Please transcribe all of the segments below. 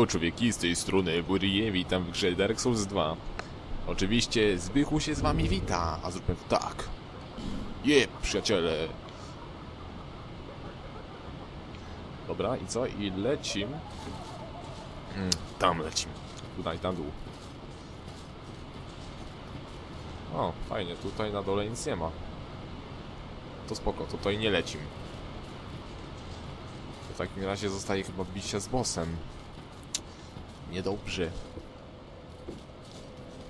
Yo człowieki, z tej strony Burie, witam w grze Dark Souls 2. Oczywiście Zbychu się z wami wita, a zróbmy to tak. Jep, przyjaciele. Dobra, i co? I lecim. Mm, tam lecim. Tutaj, na dół. O, fajnie, tutaj na dole nic nie ma. To spoko, to tutaj nie lecim. W takim razie zostaje chyba bicie z bossem. Niedobrze.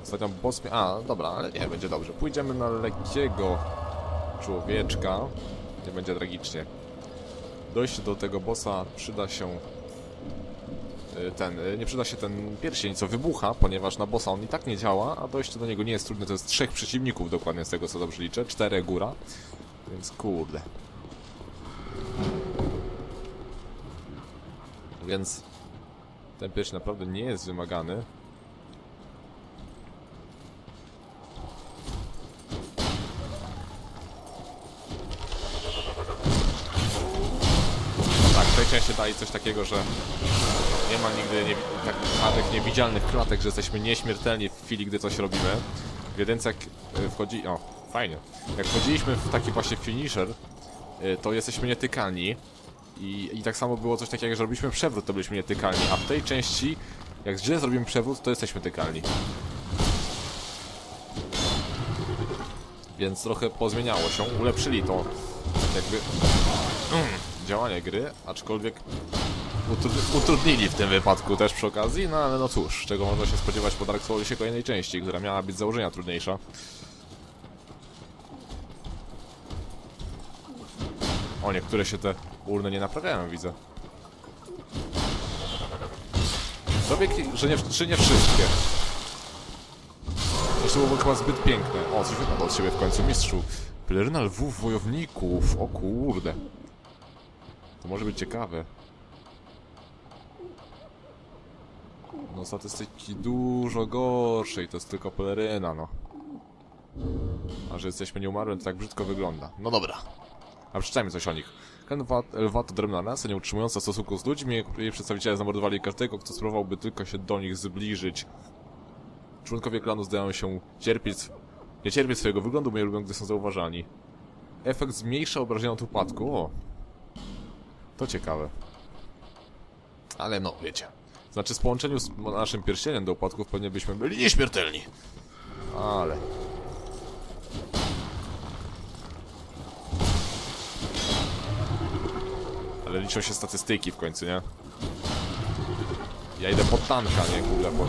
Ostatnio boss... A, dobra, ale nie, będzie dobrze. Pójdziemy na lekkiego człowieczka. Nie będzie tragicznie. Dojść do tego bossa przyda się... y, Ten, y, nie przyda się ten pierścień, co wybucha, ponieważ na bossa on i tak nie działa, a dojście do niego nie jest trudne. To jest trzech przeciwników dokładnie z tego, co dobrze liczę. Czterech góra. Więc kurde. Więc ten pierś naprawdę nie jest wymagany. Tak, części daje coś takiego, że nie ma nigdy nie, tak zwanych niewidzialnych klatek, że jesteśmy nieśmiertelni w chwili, gdy coś robimy. W jedynce jak y, wchodzi... O, fajnie. Jak wchodziliśmy w taki właśnie finisher, y, to jesteśmy nietykalni. I, I tak samo było coś takiego, że robiliśmy przewrót, to byliśmy nietykalni, a w tej części, jak źle zrobimy przewrót, to jesteśmy tykalni. Więc trochę pozmieniało się, ulepszyli to jakby mm, działanie gry, aczkolwiek utrud- utrudnili w tym wypadku też przy okazji, no ale no cóż, czego można się spodziewać po Dark Soulsie kolejnej części, która miała być z założenia trudniejsza. O, niektóre się te urny nie naprawiają, widzę. Zrobię, ki- że nie, nie wszystkie. Jeszcze byłoby chyba zbyt piękne. O, coś wypadło od siebie w końcu, mistrzu. Peleryna lwów wojowników, o kurde. To może być ciekawe. No statystyki dużo gorsze i to jest tylko peleryna, no. A że jesteśmy nieumarłym, to tak brzydko wygląda. No dobra. A przeczytajmy coś o nich. Kanwa lwa to drewna rasa, nie utrzymująca stosunku z ludźmi. Jej przedstawiciele zamordowali każdego, kto spróbowałby tylko się do nich zbliżyć. Członkowie klanu zdają się cierpieć, nie cierpieć swojego wyglądu, bo nie lubią, gdy są zauważani. Efekt zmniejsza obrażenia od upadku. O. To ciekawe. Ale no, wiecie. Znaczy, z połączeniu z naszym pierścieniem do upadków pewnie byśmy byli nieśmiertelni. Ale... Ale liczą się statystyki w końcu, nie? Ja idę pod tanka, nie kurde pod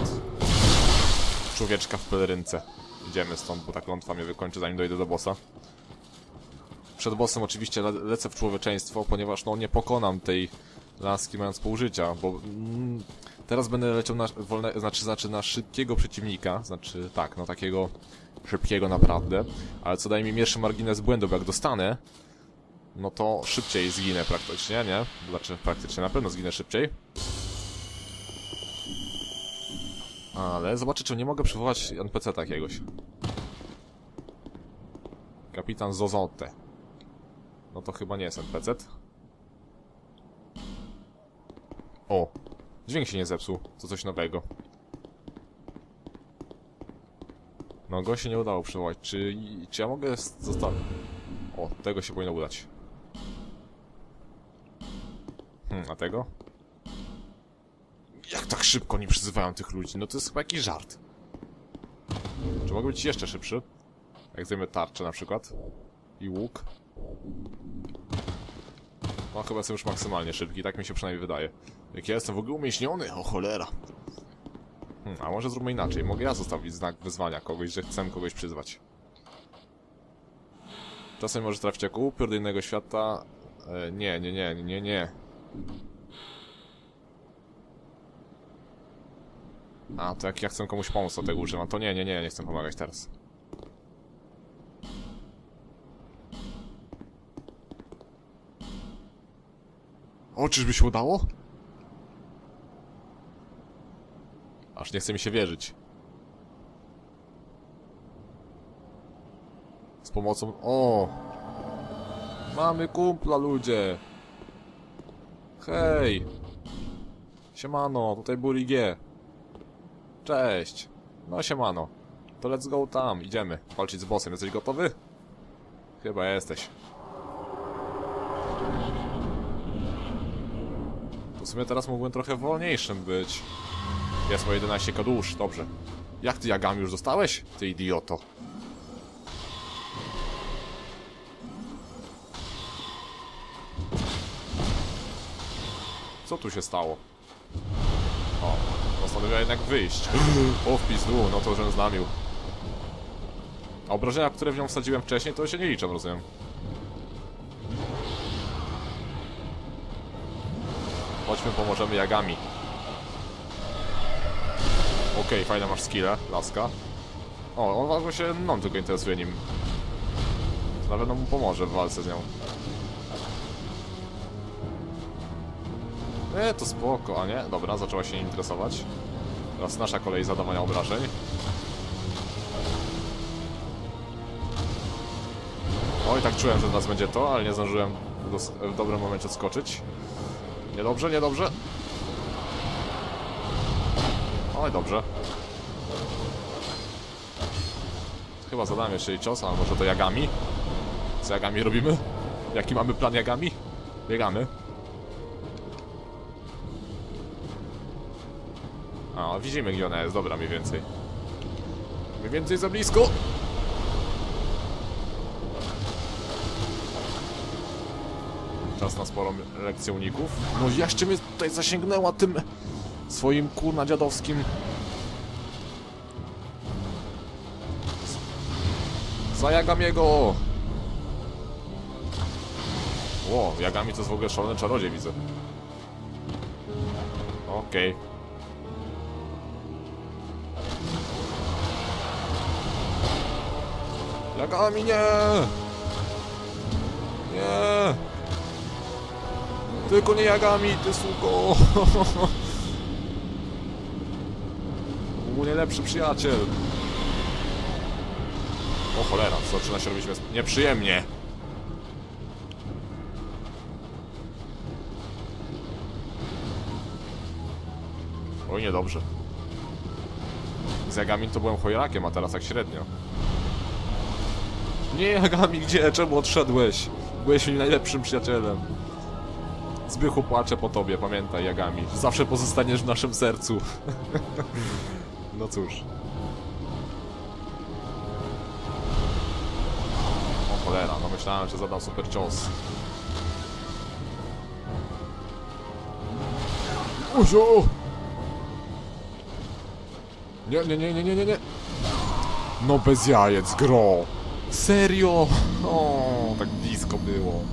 człowieczka w pelerynce. Idziemy stąd, bo ta klątwa mnie wykończy zanim dojdę do bossa. Przed bossem oczywiście le lecę w człowieczeństwo, ponieważ no nie pokonam tej laski mając pół życia, bo mm, teraz będę leciał na wolne, znaczy, znaczy na szybkiego przeciwnika, znaczy tak, no takiego szybkiego naprawdę, ale co daje mi mniejszy margines błędu, bo jak dostanę, no to szybciej zginę praktycznie, nie? Znaczy praktycznie na pewno zginę szybciej. Ale zobaczę, czy nie mogę przywołać NPC takiegoś. Kapitan Zozote. No to chyba nie jest NPC. O! Dźwięk się nie zepsuł. To coś nowego. No go się nie udało przywołać. Czy, czy ja mogę zostawić? O, tego się powinno udać. Hmm, a tego? Jak tak szybko nie przyzywają tych ludzi? No to jest chyba jakiś żart. Czy mogę być jeszcze szybszy? Jak zajmę tarczę na przykład. I łuk. No chyba jestem już maksymalnie szybki, tak mi się przynajmniej wydaje. Jak ja jestem w ogóle umieśniony, o cholera. Hmm, a może zróbmy inaczej. Mogę ja zostawić znak wyzwania kogoś, że chcę kogoś przyzwać. Czasem może trafić jako upiór do innego świata. E, nie, nie, nie, nie, nie. A, to jak ja chcę komuś pomóc, to tego używam. To nie, nie, nie, nie chcę pomagać teraz. O, czyżby się udało? Aż nie chce mi się wierzyć. Z pomocą... O! Mamy kumpla, ludzie! Hej! Siemano, tutaj Buri G. Cześć. No siemano. To let's go tam, idziemy. Walczyć z bossem. Jesteś gotowy? Chyba jesteś. To w sumie teraz mógłbym trochę wolniejszym być. Jest moje 11 kadusz, dobrze. Jak ty Jagami już dostałeś? Ty idioto. Tu się stało? O, postanowiła jednak wyjść. O, w pizdu, no to żem znamił. A obrażenia, które w nią wsadziłem wcześniej, to się nie liczą, rozumiem. Chodźmy, pomożemy Jagami. Okej, fajne masz skille, laska. O, on się mną tylko interesuje nim. To na pewno mu pomoże w walce z nią. Nie, to spoko, a nie? Dobra, zaczęła się interesować. Teraz nasza kolej zadawania obrażeń. Oj, tak czułem, że teraz będzie to, ale nie zdążyłem w, dobrym momencie skoczyć. Niedobrze, niedobrze. Oj, dobrze. Chyba zadałem jeszcze cios, a może to Jagami? Co Jagami robimy? Jaki mamy plan Jagami? Biegamy. Widzimy gdzie ona jest, dobra mniej więcej. Mniej więcej za blisko! Czas na sporą lekcję uników. No jeszcze mnie tutaj zasięgnęła tym swoim kurna dziadowskim. Za Jagamiego! Ło, Jagami to jest w ogóle szalony czarodziej, widzę. Okej. Jagami nie! Nie! Tylko nie Jagami, ty suko! Mój najlepszy przyjaciel! O cholera, zaczyna się robić nieprzyjemnie! Oj, niedobrze. Z Jagami to byłem chojrakiem, a teraz tak średnio. Nie Jagami, gdzie? Czemu odszedłeś? Byłeś mi najlepszym przyjacielem. Zbychu płacze po tobie, pamiętaj Jagami. Zawsze pozostaniesz w naszym sercu. no cóż. O cholera, no myślałem, że zadam super cios. Uzio! Nie, nie, nie, nie, nie, nie, nie. No bez jajec, gro. Serio? O, tak blisko było.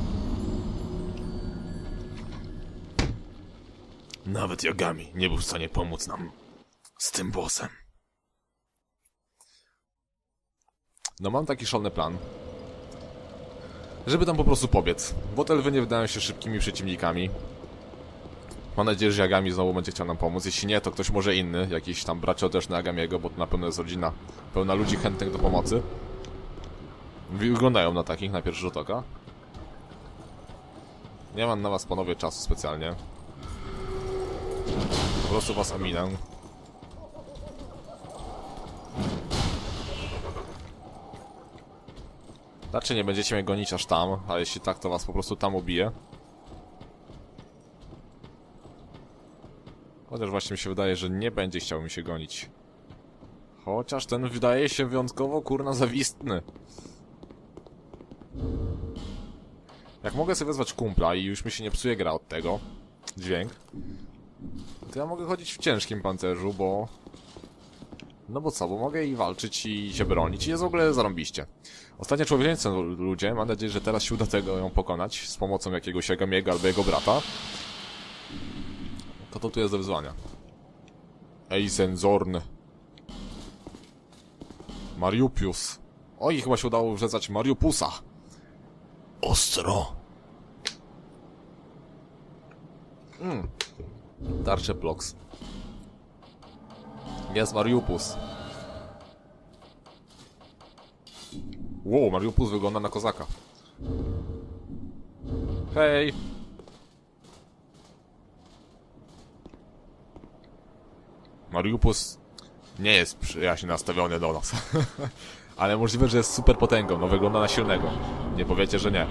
Nawet Jagami nie był w stanie pomóc nam z tym bossem. No mam taki szalony plan. Żeby tam po prostu pobiec. Bo te lwy nie wydają się szybkimi przeciwnikami. Mam nadzieję, że Jagami znowu będzie chciał nam pomóc. Jeśli nie, to ktoś może inny. Jakiś tam bracio też na Jagamiego, bo to na pewno jest rodzina pełna ludzi chętnych do pomocy. Wyglądają na takich na pierwszy rzut oka. Nie mam na was panowie czasu specjalnie. Po prostu was ominę. Znaczy nie będziecie mnie gonić aż tam, a jeśli tak, to was po prostu tam ubiję. Chociaż właśnie mi się wydaje, że nie będzie chciał mi się gonić. Chociaż ten wydaje się wyjątkowo kurna zawistny. Jak mogę sobie wezwać kumpla i już mi się nie psuje gra od tego, dźwięk, to ja mogę chodzić w ciężkim pancerzu, bo... No bo co, bo mogę i walczyć i się bronić i jest w ogóle zarąbiście. Ostatnie człowieczeństwo ludzie, mam nadzieję, że teraz się uda tego ją pokonać z pomocą jakiegoś Jagamiego albo jego brata. To to tu jest do wyzwania. Eisenzorn. Mariupius. Oj, chyba się udało wrzezać Mariupusa. Ostro. Mm. Tarcze Plox. Jest Mariupus. Wow, Mariupus wygląda na kozaka. Hej! Mariupus nie jest przyjaźnie nastawiony do nas. Ale możliwe, że jest super potęgą, no wygląda na silnego. Nie powiecie, że nie.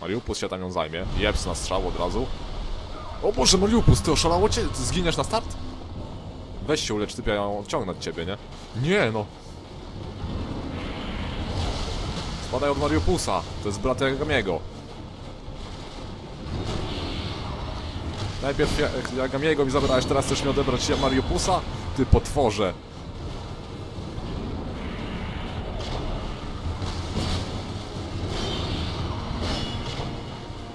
Mariupus się tam ją zajmie. Jeps na strzał od razu. O Boże, Mariupus, ty oszalało cię? Zginiesz na start? Weź się ulecz, typia, ją odciągnę od ciebie, nie? Nie, no. Spadaj od Mariupusa. To jest brat Jagamiego. Najpierw Ja- Jagamiego mi zabrałeś, teraz chcesz mi odebrać Mariupusa? Ty potworze.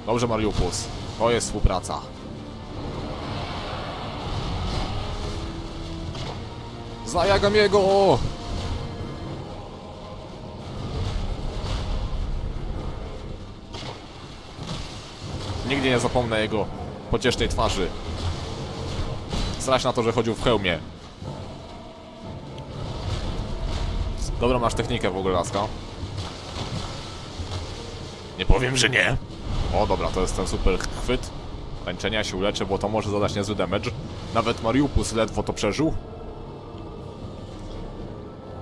Dobrze, Mariupus. To jest współpraca. Za Jagamiego! Nigdy nie zapomnę jego pociesznej twarzy. Straś na to, że chodził w hełmie. Dobra, masz technikę w ogóle, laska. Nie powiem, że nie. O, dobra, to jest ten super chwyt. Tańczenia się uleczę, bo to może zadać niezły damage. Nawet Mariupus ledwo to przeżył.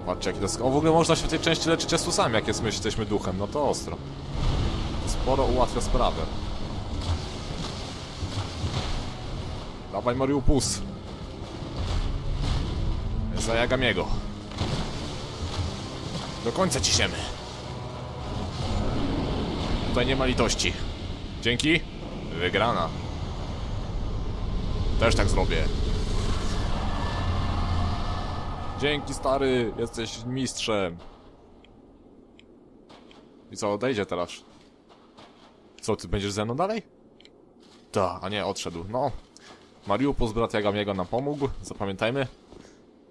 Patrzcie, jaki to jest... O, w ogóle można się w tej części leczyć Jesusami, jak jest, my jesteśmy duchem. No to ostro. Sporo ułatwia sprawę. Dawaj Mariupus. Za Jagamiego. Do końca ciśniemy. Tutaj nie ma litości. Dzięki. Wygrana. Też tak zrobię. Dzięki stary, jesteś mistrzem. I co, odejdzie teraz? Co, ty będziesz ze mną dalej? Ta, a nie, odszedł. No. Mariupus, brat Jagamiego nam pomógł, zapamiętajmy.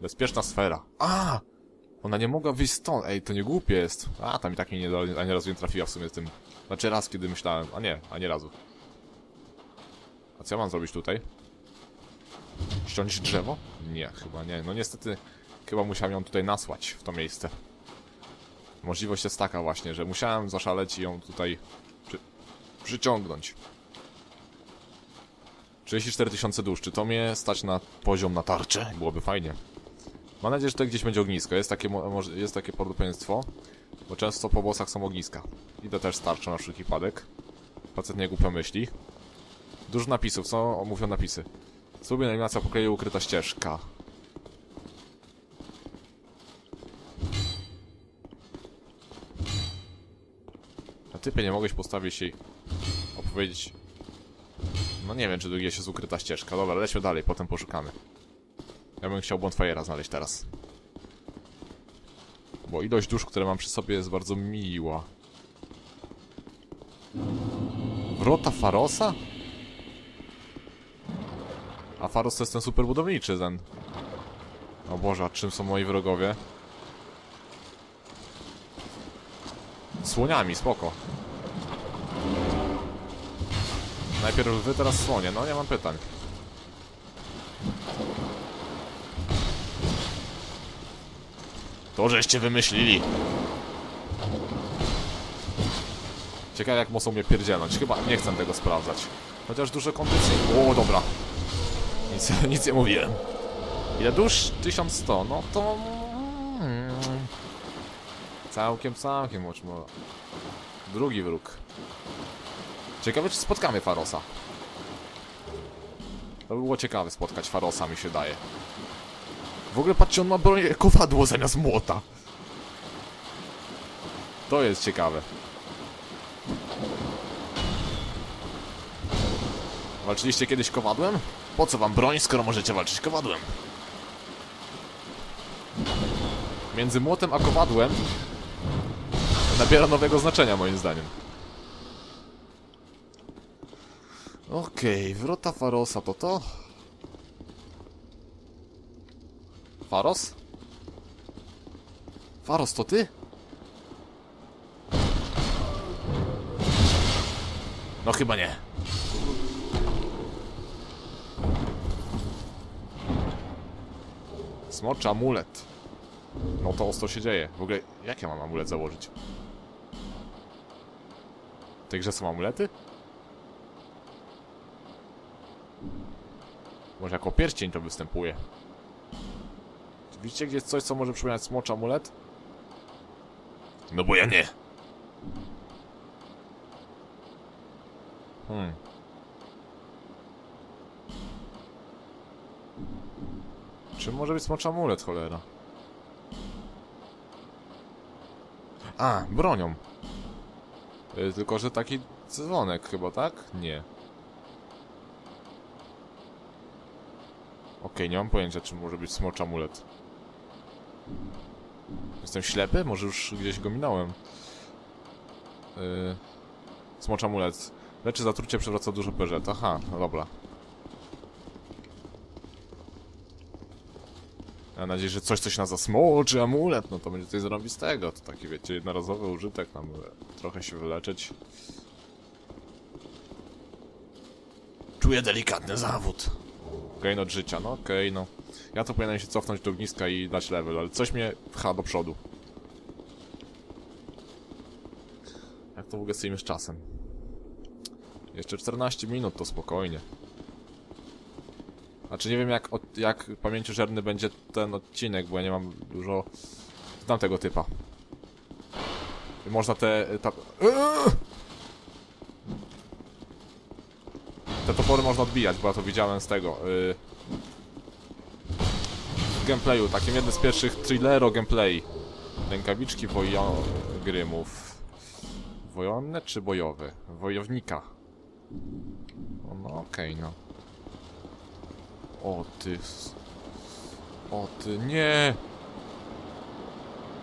Bezpieczna sfera. A! Ona nie mogła wyjść stąd. Ej, to nie głupie jest. A, tam i tak mi nie, do- ani razu nie trafiła w sumie z tym. Znaczy raz, kiedy myślałem. A nie, a nie razu. A co ja mam zrobić tutaj? Ściąć drzewo? Nie, chyba nie. No niestety, chyba musiałem ją tutaj nasłać, w to miejsce. Możliwość jest taka właśnie, że musiałem zaszaleć i ją tutaj przy... przyciągnąć. 34 tysiące dusz. Czy to mnie stać na poziom na tarczę? Byłoby fajnie. Mam nadzieję, że to gdzieś będzie ognisko. Jest takie, jest takie prawdopodobieństwo, bo często po bossach są ogniska. Idę też z tarczą na wszelki wypadek. Facet nie głupio myśli. Dużo napisów. Co mówią napisy? Sobie animacja pokleju ukryta ścieżka. A typie nie mogłeś postawić jej opowiedzieć no nie wiem, czy tu gdzieś jest ukryta ścieżka. Dobra, lećmy dalej, potem poszukamy. Ja bym chciał Bonfire'a znaleźć teraz. Bo ilość dusz, które mam przy sobie jest bardzo miła. Wrota Farosa? A Faros to jest ten super budowniczy, ten. O Boże, a czym są moi wrogowie? Słoniami, spoko. Najpierw wy, teraz słonie. No, nie mam pytań. To żeście wymyślili. Ciekawe jak mocno mnie pierdzielnąć. Chyba nie chcę tego sprawdzać. Chociaż duże kondycje. O, dobra. Nic, nic nie mówiłem. Ile dusz? 1100. No to... mm, Całkiem, całkiem moczmo. Drugi wróg. Ciekawe, czy spotkamy Farosa. To by było ciekawe spotkać Farosa, mi się daje. W ogóle patrzcie, on ma broń kowadło zamiast młota. To jest ciekawe. Walczyliście kiedyś kowadłem? Po co wam broń, skoro możecie walczyć kowadłem? Między młotem a kowadłem nabiera nowego znaczenia moim zdaniem. Okej, wrota Farosa to to? Faros? Faros to ty? No chyba nie. Smoczy amulet. No to ostro się dzieje. W ogóle, jak ja mam amulet założyć? W tej grze są amulety? Może jako pierścień to występuje. Widzicie gdzieś coś, co może przypominać smocz amulet? No bo ja nie. Hmm. Czym może być smocz amulet, cholera? A, bronią. Y, Tylko, że taki dzwonek chyba, tak? Nie. Okej, nie mam pojęcia, czym może być smocz amulet. Jestem ślepy? Może już gdzieś go minąłem. Yy... Smocz amulet. Leczy zatrucie, przewraca dużo peżet. Aha, no dobra. Mam nadzieję, że coś, co się nazywa smoczy amulet, no to będzie coś zarobistego. To taki, wiecie, jednorazowy użytek, nam trochę się wyleczyć. Czuję delikatny zawód. Gain od życia, no okej, no. Ja to powinienem się cofnąć do ogniska i dać level, ale coś mnie pcha do przodu. Jak to w ogóle stoimy z czasem? Jeszcze 14 minut, to spokojnie. Znaczy nie wiem jak, jak pamięciożerny będzie ten odcinek, bo ja nie mam dużo... Znam tego typa. Można te... Ta... Te topory można odbijać, bo ja to widziałem z tego. Gameplayu, takim jednym z pierwszych thrillero gameplay. Rękawiczki wojogrymów. Wojonne czy bojowe? Wojownika. O, no okej, no. O ty... O ty, nie!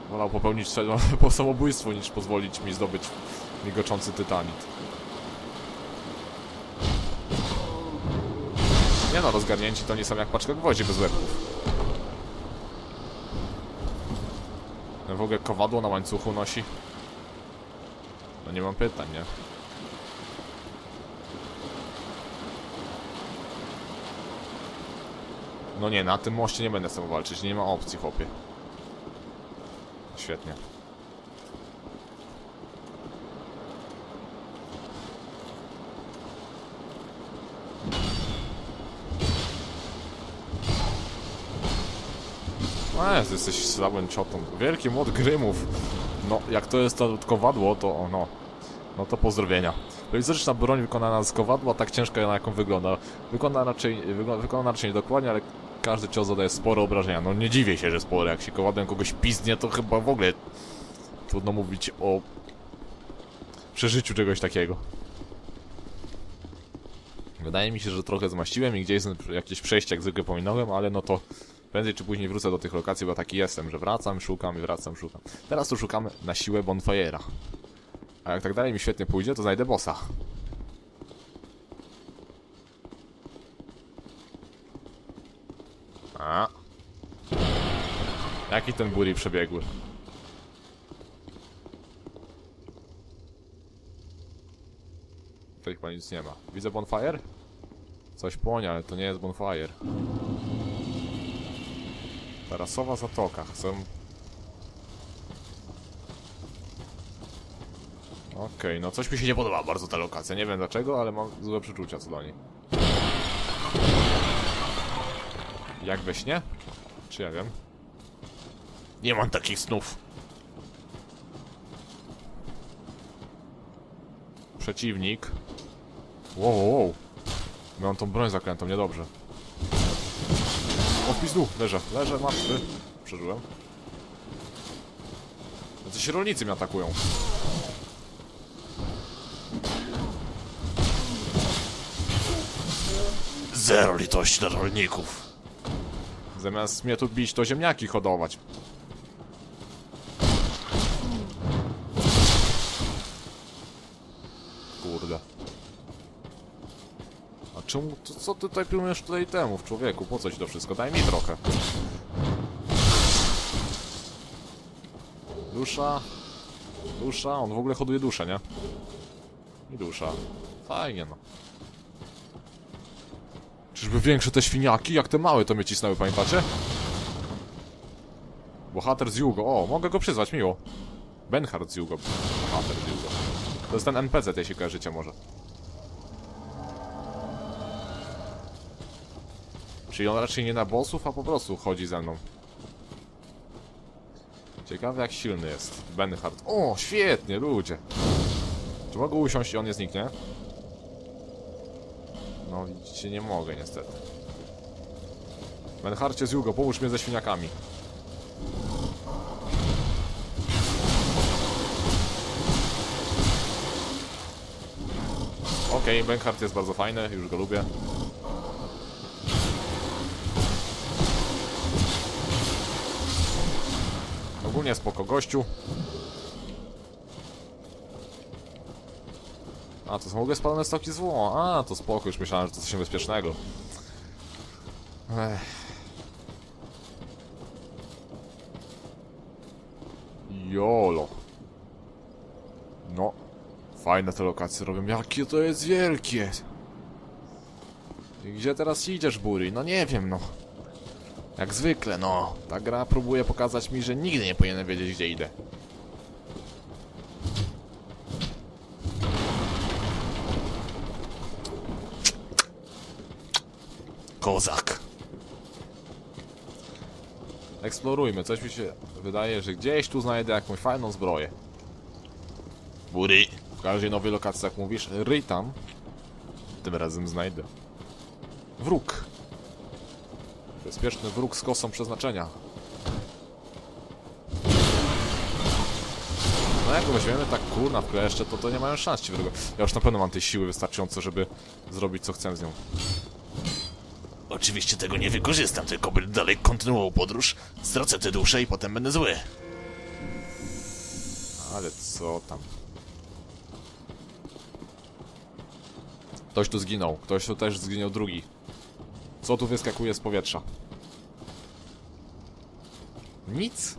Wolał popełnić po samobójstwo niż pozwolić mi zdobyć migoczący tytanit. Nie no, rozgarnięci to nie są jak paczka gwoździ bez łebków. No w ogóle kowadło na łańcuchu nosi. No nie mam pytań, nie? No nie, na tym moście nie będę z tobą walczyć, nie ma opcji, chłopie. Świetnie. Jest, jesteś słabym ciotą. Wielki młot Grymów. No, jak to jest to kowadło, to no. No to pozdrowienia. Prowizoryczna broń wykonana z kowadła, tak ciężka na jaką wygląda. Wygląda raczej, wykonana raczej niedokładnie, ale każdy cios zadaje spore obrażenia. No nie dziwię się, że spore. Jak się kowadłem kogoś pizdnie, to chyba w ogóle trudno mówić o przeżyciu czegoś takiego. Wydaje mi się, że trochę zmaściłem i gdzieś jakieś przejście jak zwykle pominąłem, ale no to prędzej czy później wrócę do tych lokacji, bo taki jestem, że wracam, szukam i wracam, szukam. Teraz tu szukamy na siłę Bonfire'a. A jak tak dalej mi świetnie pójdzie, to znajdę bossa. A. Jaki ten buri przebiegły? Tutaj chyba nic nie ma. Widzę bonfire? Coś płonie, ale to nie jest bonfire. Tarasowa zatoka. Chcę... Okej, no coś mi się nie podoba bardzo ta lokacja. Nie wiem dlaczego, ale mam złe przeczucia co do niej. Jak we śnie? Czy ja wiem? Nie mam takich snów. Przeciwnik. Wow, wow, wow. Miałem tą broń zaklętą, niedobrze. Pizdu, leżę, leżę, martwy. Przeżyłem. Jacyś rolnicy mnie atakują. Zero litości dla rolników. Zamiast mnie tu bić, to ziemniaki hodować. Kurde. A czemu, to, co ty tutaj pilnujesz tutaj temów, człowieku? Po co ci to wszystko? Daj mi trochę. Dusza. Dusza, on w ogóle hoduje duszę, nie? I dusza. Fajnie, no. Czyżby większe te świniaki? Jak te małe to mnie cisnęły, pamiętacie? Bohater z Jugo. O, mogę go przyzwać, miło. Benhard z Jugo. Bohater z Jugo. To jest ten NPC, jeśli kojarzycie może. Czyli on raczej nie na bossów, a po prostu chodzi ze mną. Ciekawe jak silny jest. Benhard. O, świetnie, ludzie. Czy mogę usiąść i on nie zniknie? No widzicie, nie mogę niestety. Benharcie z Jugo, pomóż mnie ze świniakami. Okej, Benhard jest bardzo fajny, już go lubię. Ogólnie spoko gościu. A, to są w ogóle spalone stoki zło. A, to spoko, już myślałem, że to coś niebezpiecznego. Ech. Jolo. No. Fajne te lokacje robią. Jakie to jest wielkie! I Gdzie teraz idziesz, Buri? No nie wiem, no. Jak zwykle, no. Ta gra próbuje pokazać mi, że nigdy nie powinienem wiedzieć, gdzie idę. Kozak. Eksplorujmy. Coś mi się wydaje, że gdzieś tu znajdę jakąś fajną zbroję. Bury. W każdej nowej lokacji, jak mówisz, ryj tam. Tym razem znajdę. Wróg. Bezpieczny wróg z kosą przeznaczenia. No jak go weźmiemy tak kurna w kleszcze, to to nie mają szans ci wrogo. Ja już na pewno mam tej siły wystarczająco, żeby zrobić co chcę z nią. Oczywiście tego nie wykorzystam, tylko będę dalej kontynuował podróż, stracę te dusze i potem będę zły. Ale co tam? Ktoś tu zginął. Ktoś tu też zginął drugi. Co tu wyskakuje z powietrza? Nic.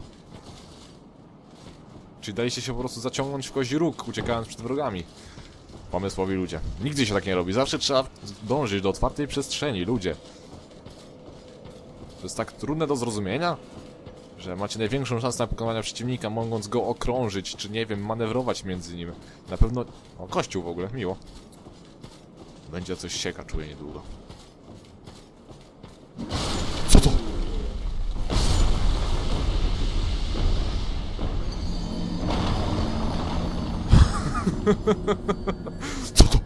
Czyli daliście się po prostu zaciągnąć w kozi róg, uciekając przed wrogami. Pomysłowi ludzie. Nigdy się tak nie robi. Zawsze trzeba dążyć do otwartej przestrzeni, ludzie. To jest tak trudne do zrozumienia, że macie największą szansę na pokonanie przeciwnika, mogąc go okrążyć, czy nie wiem, manewrować między nim. Na pewno... O, kościół w ogóle, miło. Będzie coś sieka, czuję niedługo. Co to?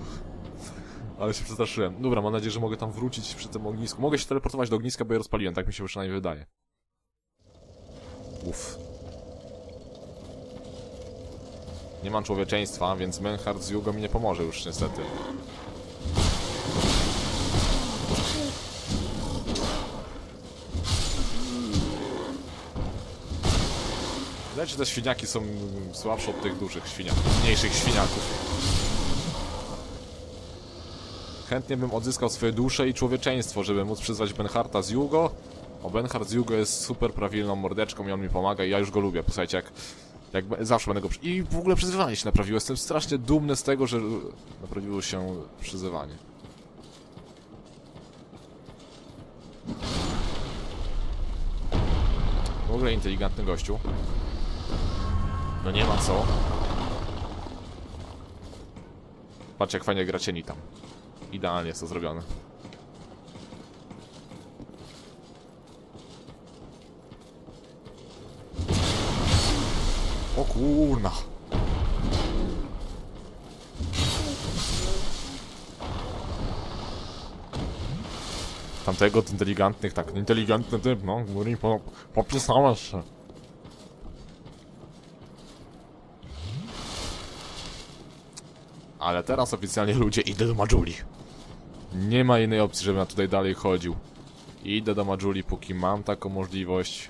Ale się przestraszyłem. Dobra, mam nadzieję, że mogę tam wrócić przy tym ognisku. Mogę się teleportować do ogniska, bo je rozpaliłem, tak mi się przynajmniej wydaje. Uff. Nie mam człowieczeństwa, więc Menhard z Jugo mi nie pomoże już niestety. Widać, że te świniaki są słabsze od tych dużych świniak, mniejszych świniaków. Chętnie bym odzyskał swoje dusze i człowieczeństwo, żeby móc przyzwać Benharta z Jugo. O, Benhard z Jugo jest super prawilną mordeczką i on mi pomaga i ja już go lubię. Posłuchajcie, jak, jak zawsze będę go... Przy... I w ogóle przyzywanie się naprawiło. Jestem strasznie dumny z tego, że naprawiło się przyzywanie. W ogóle inteligentny gościu. No nie ma co. Patrz jak fajnie gra cieni tam. Idealnie jest to zrobione. O kurna. Tamtego od inteligentnych, tak, inteligentny typ, no, mówi, po, popisałeś się. Ale teraz oficjalnie ludzie idę do Majuli. Nie ma innej opcji, żebym ja tutaj dalej chodził. Idę do Majuli, póki mam taką możliwość.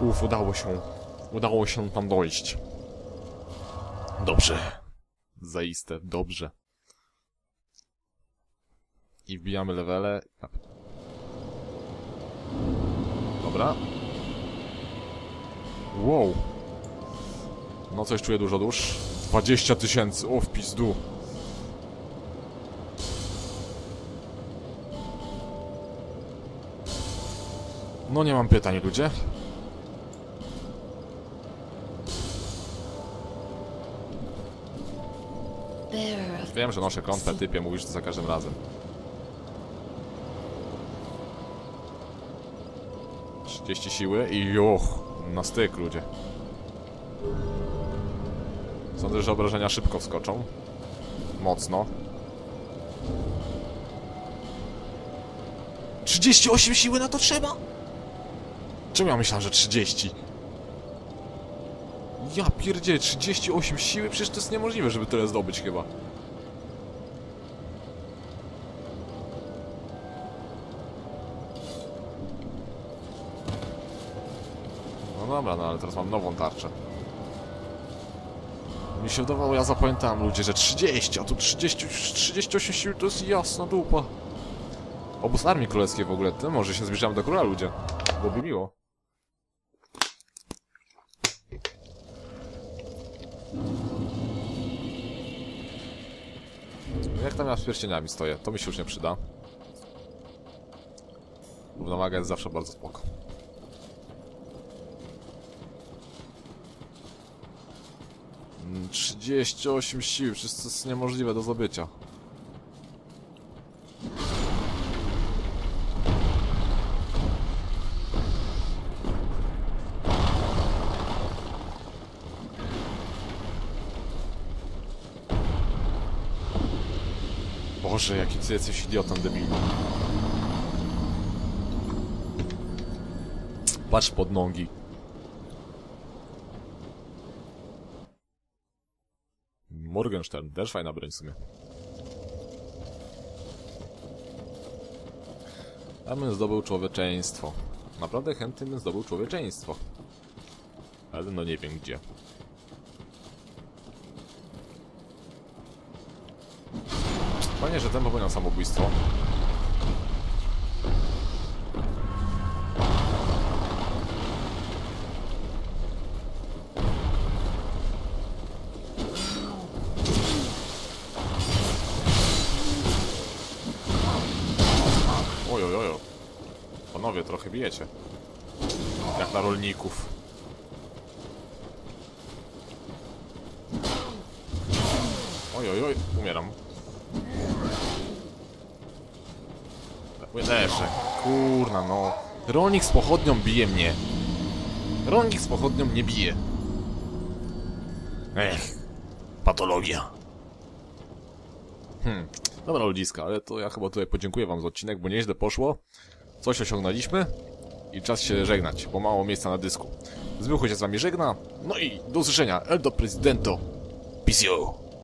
Uf, udało się. Udało się tam dojść. Dobrze. Zaiste, dobrze. I wbijamy levele. Dobra. Wow. No coś czuję dużo dusz. 20 tysięcy, o w pizdu. No nie mam pytań, ludzie. Wiem, że noszę klątwę typie, mówisz to za każdym razem. 30 siły i juch, na styk ludzie. Sądzę, że obrażenia szybko wskoczą. Mocno. 38 siły na to trzeba? Czemu ja myślałem, że 30? Ja pierdzielę, 38 siły? Przecież to jest niemożliwe, żeby tyle zdobyć chyba. No dobra, no ale teraz mam nową tarczę. Mi się wydawało, ja zapamiętałem ludzie, że 30, a tu 30, 38 sił to jest jasna dupa. Obóz Armii Królewskiej w ogóle, ty może się zbliżamy do króla ludzie. Byłoby miło. Jak tam ja z pierścieniami stoję? To mi się już nie przyda. Równowaga jest zawsze bardzo spoko. 38 sił, przecież to jest niemożliwe do zdobycia. Boże, jaki ty jesteś idiotą debilną. Patrz pod nogi. Morgenstern, też fajna broń w sumie. A bym zdobył człowieczeństwo. Naprawdę chętnie bym zdobył człowieczeństwo. Ale no nie wiem gdzie. Fajnie, że ten popełniał samobójstwo. Panowie, trochę bijecie. Jak na rolników. Oj, oj, oj, umieram. Lepsze. Kurna, no. Rolnik z pochodnią bije mnie. Rolnik z pochodnią nie bije. Ech, patologia. Hmm. Dobra ludziska, ale to ja chyba tutaj podziękuję wam za odcinek, bo nieźle poszło. Coś osiągnęliśmy i czas się żegnać, bo mało miejsca na dysku. Zbychu się z wami żegna, no i do usłyszenia. El do prezydento. Pisio.